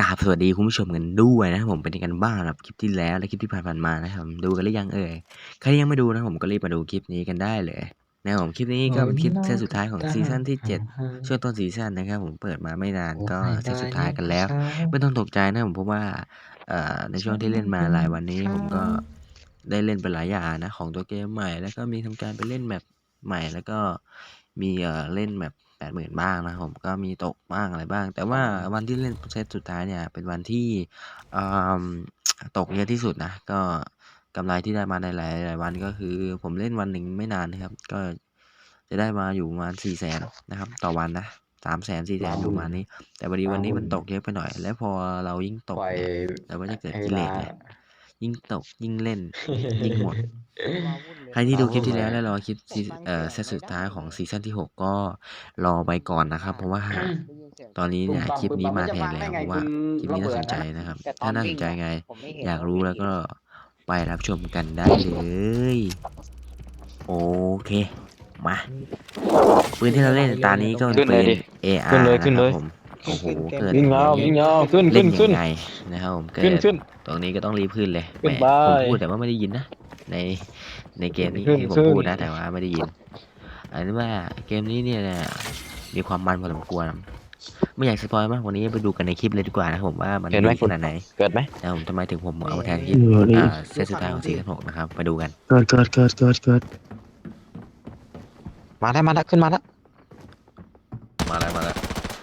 กราบสวัสดีคุณผู้ชมกันด้วยนะครับผมเป็นยังไงกันบ้างสำหรับคลิปที่แล้วและคลิปที่ผ่านๆมานะครับดูกันหรือยังเอ่ยใครยังไม่ดูนะผมก็รีบมาดูคลิปนี้กันได้เลยนะครับผมคลิปนี้ก็เป็นคลิปเซตสุดท้ายของซีซั่นที่ 7 ช่วงต้นซีซั่นนะครับผมเปิดมาไม่นานก็เซตสุดท้ายกันแล้ว ไม่ต้องตกใจนะผมเพราะว่าเอ่อในช่วงที่เล่นมาหลายวันนี้ผมก็ได้เล่นไปหลายอย่างนะของตัวเกมใหม่ แล้วก็มีทำการไปเล่นแมปใหม่แล้วก็มีเอ่อเล่นแมป แปดหมื่นบ้างนะครับผมก็มีตกบ้างอะไรบ้าง แต่ว่าวันที่เล่นเซตสุดท้ายเนี่ย เป็นวันที่อ่าตกเยอะที่สุดนะ ก็กำไรที่ได้มาในหลายหลายวันก็คือ ผมเล่นวันหนึ่งไม่นานนะครับ ก็จะได้มาอยู่ประมาณสี่แสนนะครับ ต่อวันนะสามแสนสี่แสนอยู่ประมาณนี้ แต่พอดีวันนี้มันตกเยอะไปหน่อย แล้วพอเรายิ่งตกปล่อยเนี่ยเราก็จะเกิดให้กิเลสวาเนี่ย ยิ่งตกยิ่งเล่น ยิ่งหมด ใครที่ดูคลิปที่แล้วและรอคลิปซีเอ่อเซตสุดท้ายของซีซั่นที่ 6 ก็รอไปก่อนนะครับ เพราะว่าตอนนี้เนี่ยคลิปนี้มาแทนแล้วเพราะว่าคลิปนี้น่าสนใจนะครับ ถ้าน่าสนใจไง อยากรู้แล้วก็ไปรับชมกันได้เลยโอเคมาปืนที่เราเล่นตานี้ก็เป็นขึ้นเลปืยนดิ AR ขึ้นเลยขึ้นเลยะครับผม โอ้โหเกิดวิ่งเอาวิ่งเอาขึ้นเล่ขึ้นนยัขึ้นงไงนะครับผมเกิขึ้นดขึ้น ตรงนี้ก็ต้องรีบขึ้นเลยขึ้นแหมไปผมพูดแต่ว่าไม่ได้ยินนะในในเกมนี้ขึ้นที่ผมขึ้น พูดนะแต่ว่าไม่ได้ยิน อันนี้ว่าเกมนี้เนี่ยมีความมันพอสมควรไม่อยากสปอยมากวันนี้ไปดูกันในคลิปเลยดีกว่านะผมว่ามันเห็นไหม ดีขนาดไหนเกิดไหมแล้วผมทำไมถึงผมเอามาแทนคลิปเออนี่อ่าเซตสุดท้ายของซีซั่นหกนะครับไปดูกัน เกิดเกิดเกิดเกิดเกิดมาแล้วมาแล้วขึ้นมาแล้วมาแล้วมาแล้ว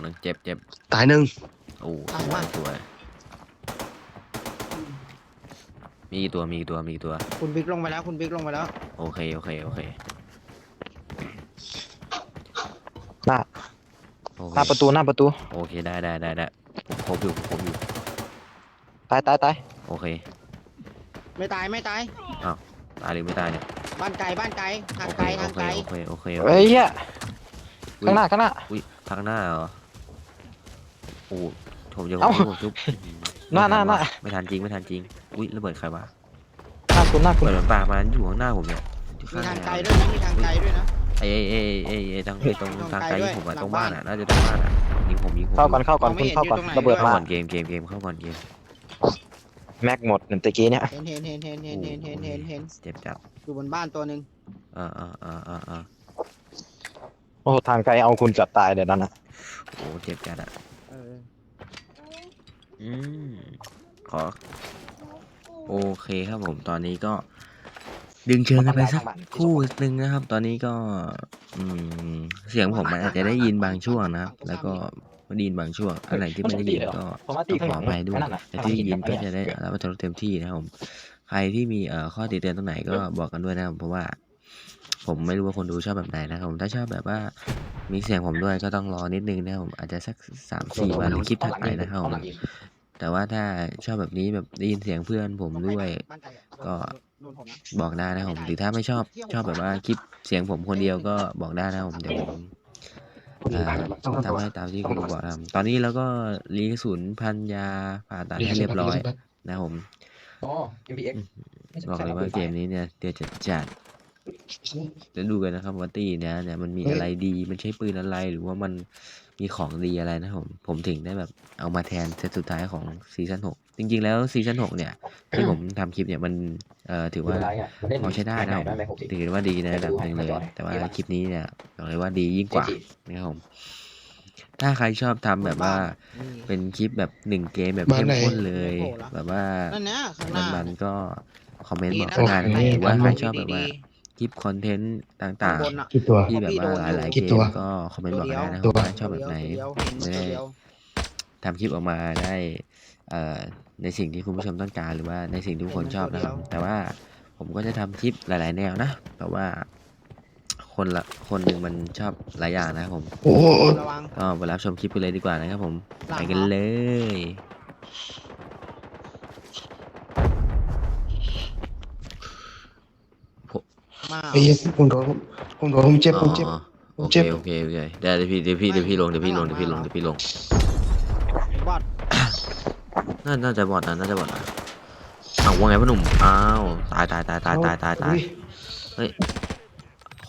ตัวหนึงเจ็บเจ็บตายหนึ่งโอ้สวยสวยมีกี่ตัวมีกี่ตัวมีกี่ตัว คุณบิ๊กลงไปแล้วคุณบิ๊กลงไปแล้ว โอเคโอเคโอเคหน้าโอเคหน้าประตูหน้าประตูโอเคได้ได้ได้ได้ผมครบอยู่ผมครบอยู่ตายตายตายโอเคไม่ตายไม่ตาย ตายหรือไม่ตายเนี่ยบ้านไกลบ้านไกลทางโอเคไกลโอทางเคไกลโอเคโอเคโอเคเฮ้ยเหี้ยอุ๊ยข้างหน้าข้างหน้า อุ้ยทางหน้าเหรอ โอ้ผมจะผเอ้ามผมชุบหน้าหน้าหน้าไม่ทันจริงไม่ทันจริง อุ้ยระเบิดใครวะหน้าคุณหน้าคุณเปิดมันปากมาอยู่ข้างหน้าผมเนี่ยอยู่มีข้างทางหไกลน้าด้วยนะมีทางไกลด้วยนะ ไอ้ไอ้ไอ้ไอ้ไอ้ทางไอ้ตรงตรงทางไกไกลลด้ยิวยงผมอะหลังตรงบ้านบ้านอะน่าจะตรงบ้านอะยิงผมยิงผมเข้าก่อนเข้าก่อนมองไม่คุณเห็นเข้าก่อนอยู่ตรงไหน ระเบิดเข้ามาก่อนเกมเกมเกมเข้าก่อนเกมแม็กหมดหนึ่งตะกี้เนี่ยเห็นเห็นเห็นเห็นเห็นเห็นเห็นเห็นเห็นเจ็บจัดอยู่บนบ้านตัวหนึ่งเออเออเออเออเออโอ้ทางไกลเอาคุณจัดตายเดี๋ยวนั้นนะโอ้เจ็บจัดอะเอืมขอ โอเคครับผมตอนนี้ก็ ดึงเชิงกันไปสักคู่หนึ่งนะครับ ตอนนี้ก็ อืม เสียงผมมันอาจจะได้ยินบางช่วงนะครับ แล้วก็ไม่ได้ยินบางช่วงอันไหนที่ไม่ได้ยินก็ต้องขอลังอภัยด้วยแต่ที่ยินก็จะได้รับประทานเต็มที่นะครับผม ใครที่มีเอ่อข้อติเตือนตรงไหนก็บอกกันด้วยนะครับเพราะว่า ผมไม่รู้ว่าคนดูชอบแบบไหนนะครับผมถ้าชอบแบบว่า มีเสียงผมด้วยก็ต้องรอนิดนึงนะครับผมอาจจะสักสามสี่วันหรือคลิปถัดไปนะครับผมแต่ว่าถ้าชอบแบบนี้แบบได้ยินเสียงเพื่อนผมด้วยบ้านไกลอะก็โดนผมนะบอกได้นะครับผมหรือถ้าไม่ชอบชอบแบบว่าคลิปเสียงผมคนเดียวก็บอกได้นะครับผมเดี๋ยวผมเอ่อทำให้ตามที่คุณบอกนะครับตอนนี้เราก็รีกระสุนพันยาผ่าตัดให้เรียบร้อยนะครับผมอ๋อ MPX บอกเลยว่าเกมนี้เนี่ยเดี๋ยวจะจัด เดี๋ยวดูกันนะครับว่าตีเนี่ยเนี่ยมันมีอะไรดีมันใช้ปืนอะไรหรือว่ามันมีของดีอะไรนะครับผมผมถึงได้แบบเอามาแทนเซตสุดท้ายของซีซั่นหกจริง ๆ แล้วซีซั่นหกเนี่ยที่ผมทำคลิปเนี่ยมันเอ่อถือว่าพอใช้ได้นะครับผมถือว่าดีในระดับหนึ่งเลย แต่ว่าคลิปนี้เนี่ยบอกเลยว่าดียิ่งกว่านะครับผมถ้าใครชอบทำแบบว่านี่เป็นคลิปแบบหนึ่งเกมแบบบ้านเข้มไหนข้นเลยไม่โผล่ละแบบว่านั่นนะข้างหน้ามันๆก็คอมเมนต์บอกดีนะเข้ามานะครับโอเคหรือว่าใครชอบดีแบบว่าดี คลิปคอนเทนต์ต่างข้างบนอะ กี่ตัว ๆ ที่แบบว่าหลายๆกี่เกตัวมก็คอมเมนต์บอกได้นะคตัรับวว่าชอบแบบไหน ตัวเดียวเห็นไม่ตัวได้เดียวทำคลิปออกมาได้เอ่อในสิ่งที่คุณผู้ชมต้องการหรือว่าในสิ่งที่ทุกคนชอบนะครับ แต่ว่าผมก็จะทำคลิปหลาย ๆ แนวนะแต่ว่า คนละคนหนึ่งมันชอบหลายอย่างนะครับผมโอ้โหระวัง ก็ไปรับชมคลิปไปเลยดีกว่านะครับผมหลังไปกันเหรอเลย มาไอ้เหี้ยผมโดนผมโดนผมเจ็บผมเจ็บ อ๋อผมโอเคเจ็บ โอเคโอเคเดี๋ยวพี่เดี๋ยวพี่เดี๋ยวพี่ลงเดี๋ยวพี่ลงเดี๋ยวพี่ลงเดี๋ยวพี่ลงบอดน่าน่าจะบอดนะน่าจะบอดนะอ้าวว่าไงพ่อหนุ่มอ้าวตายตายตายตายตายตายตาย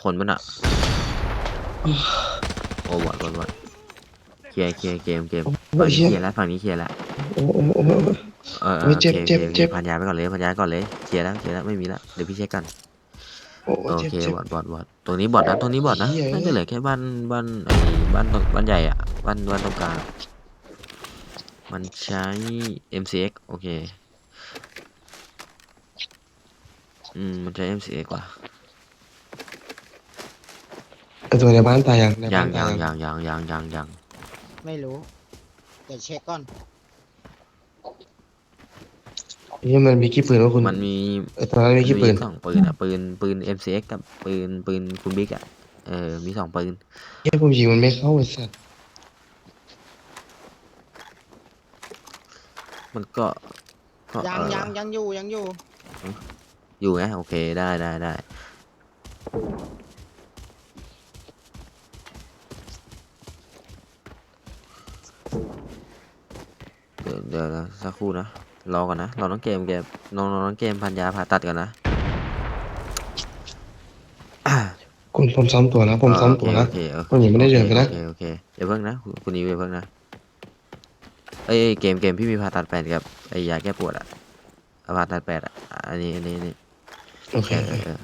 คนมันอะโอ้บอดบอดบอดเคลียร์เคลียร์เกมเกมไอ้ฝั่งนี้เหี้ยเคลียร์แล้วฝั่งนี้เคลียร์แล้ว โอ้โอ้โอ้โอ้เออเอโอ้อยโอเจ็บเคโอเจ็บเคโอเคเจ็บ พันยาไปก่อนเลยพันยาก่อนเลยเคลียร์แล้วเคลียร์แล้วไม่มีแล้วเดี๋ยวพี่เช็คกัน โอ้โอเจ็บเคเจ็บบอดบอดบอดตรงนี้บอดนะตรงนี้บอดนะเหี้ยน่าจะเหลือแค่บ้านบ้านไอ้บ้านตรงบ้านใหญ่อะบ้านบ้านตรงกลางมันใช้ MCX โอเคอืมมันใช้ MCX กว่าไอตัวในบ้านตายยังในยับ้างนตายัยงยังยังยังยังยังยังไม่รู้ เดี๋ยวเช็คก่อน นี่มันมีกี่ปืนวะคุณมันมีไอตัวนั้นมีกี่ปืนสองปืนอะปืนปืน MCX กับปืนปืนคุณบิ๊กอะเออมีสองปืนเฮ้ยผมยิงมันไม่เข้าไอ้สัสมันก็ก็ยังเอ่อยังยังอยู่ยังอยู่ อยู่ไงโอเคได้ได้ได้เดี๋ยวเดี๋ยวนะสักครู่นะ รอก่อนนะรอน้องเกมเกมน้องน้องน้องเกมพันยาผ่าตัดก่อนนะคุณผมซ้ำตัวนะผมซ้ำตัวนะโอเคโอเคผมยังไม่ได้เดินไปนะโอเคโอเคอย่าเพิ่งนะคุณคุณนิวอย่าเพิ่งนะเอ้ยเอ้ยเกมเกมพี่มีผ่าตัดแปดกับไอ้ยาแก้ปวดอะเอาผ่าตัดแปดอะอันนี้อันนี้อันนี้โอเคเออเออเออ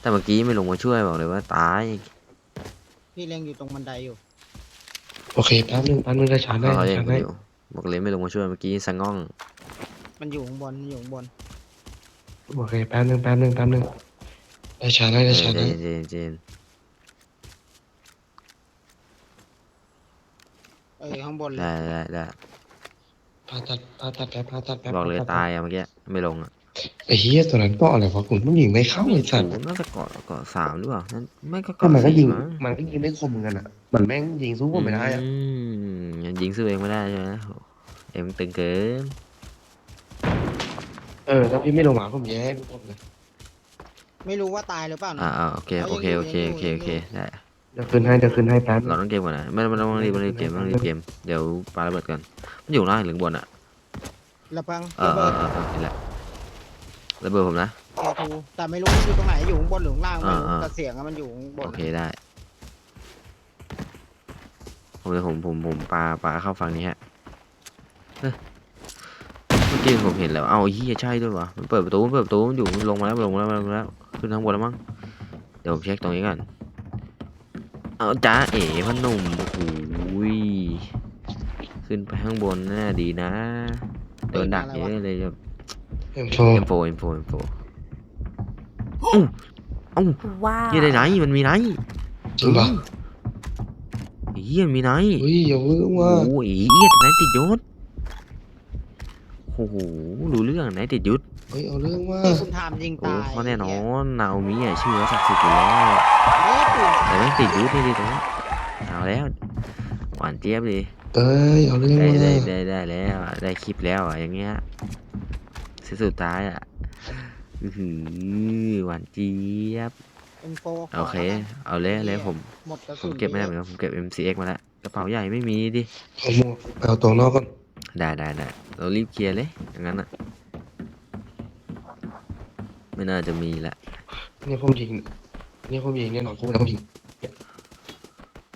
แต่เมื่อกี้ไม่ลงมาช่วยบอกเลยว่าตายพี่เล็งอยู่ตรงบันไดอยู่โอเคแป๊บนึงแป๊บนึงได้ชาร์จได้เขาได้เองชาร์จคนได้เดียวบอกเลยไม่ลงมาช่วยเมื่อกี้สะง่อง มันอยู่ข้างบนมันอยู่ข้างบน โอเคแป๊บนึงแป๊บนึงแป๊บนึงได้ชาร์จได้เอได้อชาร์จเจได้นเจนเจนเออข้างบนเลยได้ได้ได้ผ่าตัดผ่าตัดแป๊บผ่าตัดแป๊บบอกเลยผ่ตัดตายอะเมื่อกี้ไม่ลงอะไอ้เฮียตัวนั้นก็อะไรวะคุณมันยิงไม่เข้าไอ้สัสโอ้โหน่าจะเกาะเกาะสามหรือเปล่านั่นไม่ก็ก็เกาะมันก็ยิสี่งมั้งมันก็ยิงได้คมเหมือนกันอะมันแม่งยิงสู้ผมไม่ได้อะอืมยิงสู้เองไม่ได้ใช่ไหมโหเอ็มตึงเกิน เออถ้าพี่ไม่ลงมาผมแย่ให้ทุกคนเลยไม่รู้ว่าตายหรือเปล่านะ อ่าอ่าโอเคเอาโอเคยังโอเคอยู่โอเคยัโองอยู่เคได้เดี๋ยวขึ้นให้เดี๋ยวขึ้นให้แป๊บเราต้องเกมก่อนนะไม่ไม่ต้องรีบไม่ต้องรีบเกมไม่ต้องรีบเกมเดี๋ยวปาระเบิดก่อนมันอยู่ล่างหรือบนอะระเบิงเอระอเอเบิอดเออเออเห็นแล้วระเบิดผมนะ เอทูแต่ไม่รู้มันอยู่ตรงไหนอยู่ข้างบนหรือข้างล่างไม่รู้อ่าอ่าแต่เสียงอะมันอยู่ข้างบนโอเคได้ ผมเลยผมผมผมปาปาเข้าฝั่งนี้ฮะเฮ้ย เมื่อกี้ผมเห็นแล้ว เอาเฮียใช่ด้วยวะมันเปิดประตูมันเปิดประตูมันอยู่มันลงมาแล้วลงมาแล้วลงมาแล้ว ขึ้นข้างบนแล้วมั้ง เดี๋ยวผมเช็คตรงนี้ก่อน เอาจ้าเอ๋พอหนุ่มโอ้โหยขึ้นไปข้างบนน่าดีนะ โดนดักเยอะเลยแบบเอ็มโฟเอ็มโฟเอ็มโฟเอ็มโฟเอ้าเอ้าว้าวเฮียได้ไหนมันมีไหนจริงปะเฮียมีไหนเฮ้ยอย่าเพิ่งโอ้ว่าโหเฮียแต่ไหนติดยศ โอ้โหรู้เรื่องไหนติดยศเฮ้ยเอาเรื่องว่าที่คุณทามยิงโอ้ตายเขาแน่นอนนาโอมิอะชื่อว่าศักดิ์สิทธิ์อยู่แล้วเฮ้ยปืนแต่ไม่งติดยศนี่ดิตรงนี้เอาแล้วหวานเจี๊ยบเลยเอ้ยเอาเรื่องได้ว่าได้ได้ได้แล้วอะได้คลิปแล้วอะอย่างเงี้ยสุดสุดท้ายอะอือหือหวานเจี๊ยบเป็นโฟโอเคเอาเลยเอาเลยผม หมดกระผสุมนเก็บไม่ได้เหมือนกันผมเก็บ MCX มาแล้วกระเป๋าใหญ่ไม่มีดิเอาหมวกไปเอาตัวนอกก่อน ได้ได้ได้เรารีบเคลียร์เลยอย่างนั้นอะ ไม่น่าจะมีละ เนี่ยผมยิง เนี่ยผมยิงเนี่ยหนอนคู่แล้วผมยิง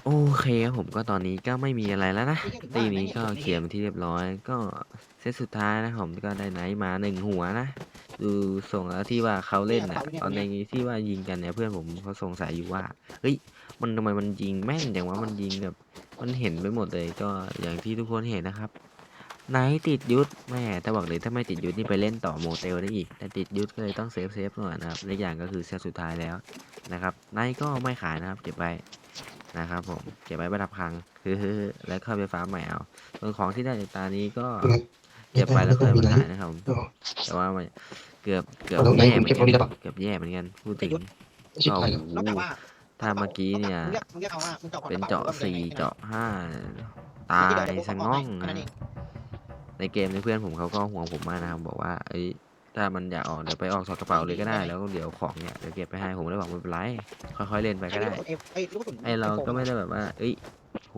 โอเคครับผมก็ตอนนี้ก็ไม่มีอะไรแล้วนะตีนี้ก็เคลียร์เป็นที่เรียบร้อย ก็เซตสุดท้ายนะผมก็ได้ไนท์มาหนึ่งหัวนะดูส่งแล้วที่ว่าเขาเล่นอะตอนในที่ว่ายิงกันเนี่ยเพื่อนผมเขาสงสัยอยู่ว่าเฮ้ยมันทำไมมันยิงแม่นอย่างว่ามันยิงแบบมันเห็นไปหมดเลยก็อย่างที่ทุกคนเห็นนะครับ ไนท์ติดยุทธแม่แต่บอกเลยถ้าไม่ติดยุทธนี่ไปเล่นต่อโมเตลได้อีก แต่ติดยุทธก็เลยต้องเซฟเซฟหน่อยนะครับและอย่างก็คือเซตสุดท้ายแล้วนะครับไนท์ก็ไม่ขายนะครับเก็บไว้นะครับผมเก็บไว้ประดับคลังคือแล้วเข้าไปฟ้าร์มใหม่เอาส่วนของที่ได้จากตานี้ก็เก็บไปแล้วค่อยมาขายนะครับผมเดี๋ยวแต่ว่ามันเกือบเกือบเอาตรงไหนแย่ผมเหมือเก็บนตรงนี้ได้กัปะนเกือบแย่เหมือนกันพูดถึงชิบหายแล้วนอกจากว่าถ้าเมื่อกี้เนี่ยมึงรีกมึงรียกเอาว่ามึงจาะเป็นกระเจาะป๋สี่มึงเจาะห้าที่ตายเดี๋วสะง่องเดี๋ยวผมเาให้นะแค่นั้นเง ในเกมในเพื่อนผมเขาก็ห่วงผมมากนะครับบอกว่าเอ้ยถ้ามันอยากออกเดี๋ยวไปออกถอดกระเป๋าเลยก็ได้แล้วเดี๋ยวของเนี่ยเดี๋ยวเก็บไปให้ผมเลยบอกไม่เป็นไรค่อยๆเล่นไปก็ได้ไอ้ลูกกระสุนไอเราก็ไม่ได้แบบว่า เอ้ยโห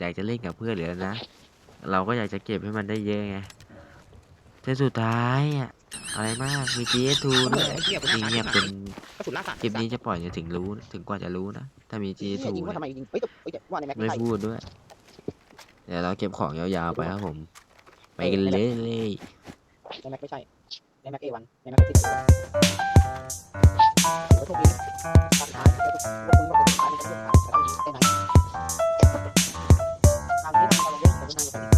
อยากจะเล่นกับเพื่อนหรืออะไรนะ เราก็อยากจะเก็บให้มันได้เยอะไงแต่สุดท้ายอะอะไรมากมี GS2 ด้วยไอ้เหี้ยนี่เงียบจนกระสุนล่าสัตว์คลิปนี้จะปล่อยเนี่ยถึงรู้ถึงกว่าจะรู้นะถ้ามีเหี้ย G2 ยิงว่าเนี่ยทำไมยิงเฮ้ยแต่เฮ้ยแต่ว่าในแม็กไม่ใส่พูดด้วยเดี๋ยวเราเก็บของยาวๆไปครับผม ไปกันเลยในแม็กไม่ใช่ในแม็กเอวันในแม็กติดแล้วทุกทีตัดท้ายแล้วคุณก็เป็นท้ายมันก็เป็นท้ายแต่ต้องไปไหนทางนี้เราลงเรื่นายกับติดต่อนะครั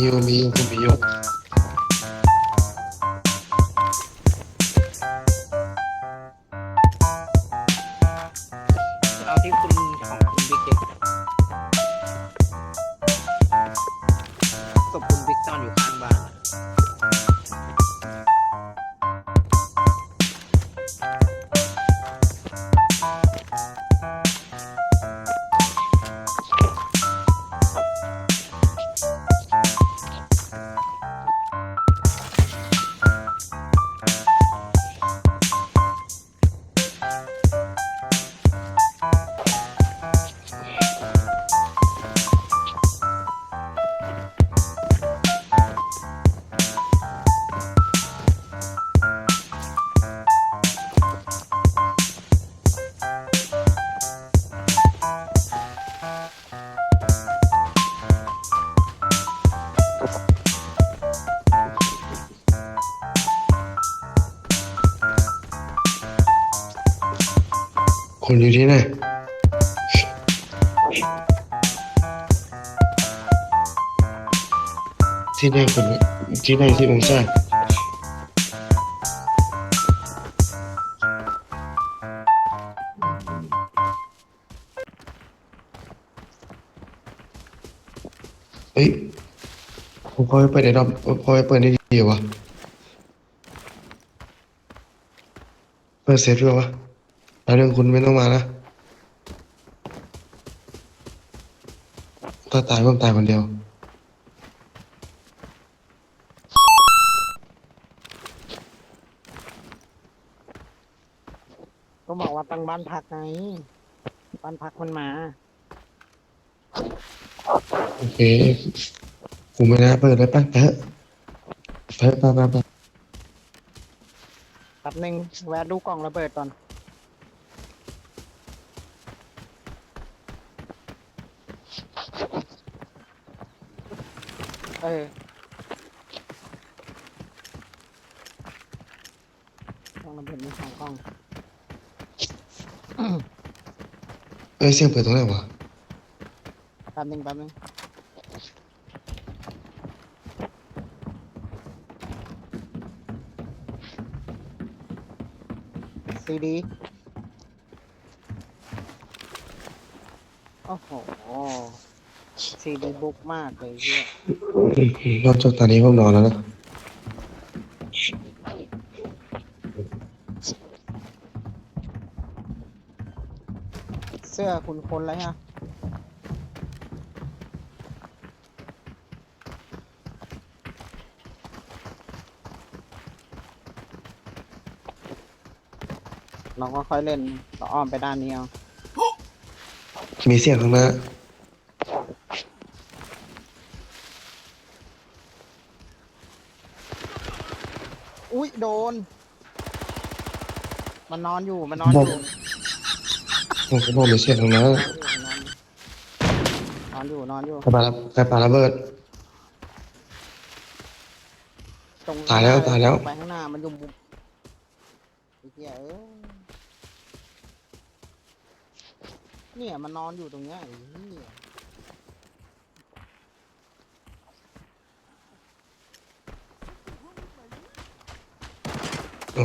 มีอยู่ คนอยู่ที่ไหนที่ไหนคนที่ไหนที่องศาเฮ้ยผมพอไปเปิดในรอบพอไปเปิดได้ดีวะเปิดเซฟด้วยวะ แล้วเรื่องคุณไม่ต้องมานะ ถ้าตายผมตายคนเดียว ก็บอกว่าตั้งบ้านพักไง บ้านพักมันมา โอเคกูไม่น่าเปิดเลยป่ะไปเถอะไปไปไปไปแป๊บนึงแวะดูกล่องระเบิดก่อน เออกล่องระเบิดมีสองกล่องเอ้ยเสียงเปิดตรงไหนวะแป๊บนึงแป๊บนึงซีดีโอ้โห ซีดีบุ๊กมากเลยเฮียนอกจากตอนนี้ผมนอนแล้วนะเสื้อคุณคนแล้วฮะเราก็ค่อยเล่นเราอ้อมไปด้านนี้เอา มีเสียงข้างหน้า อุ้ยโดน มันนอนอยู่ มันนอนอยู่ผมก็บอกมีเสียงข้างหน้านอนอยู่ นอนอยู่ ใครปาระใครปาระเบิด ตรงตายแล้วตายแล้ว ไปข้างหน้า มันอยู่มุมไอ้เหี้ยเอ้ยเนี่ย มันนอนอยู่ตรงเนี้ยไอ้เหี้ย อ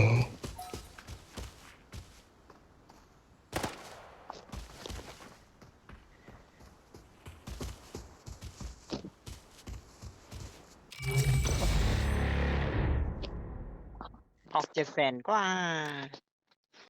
อกเจ็ดแสนกว่า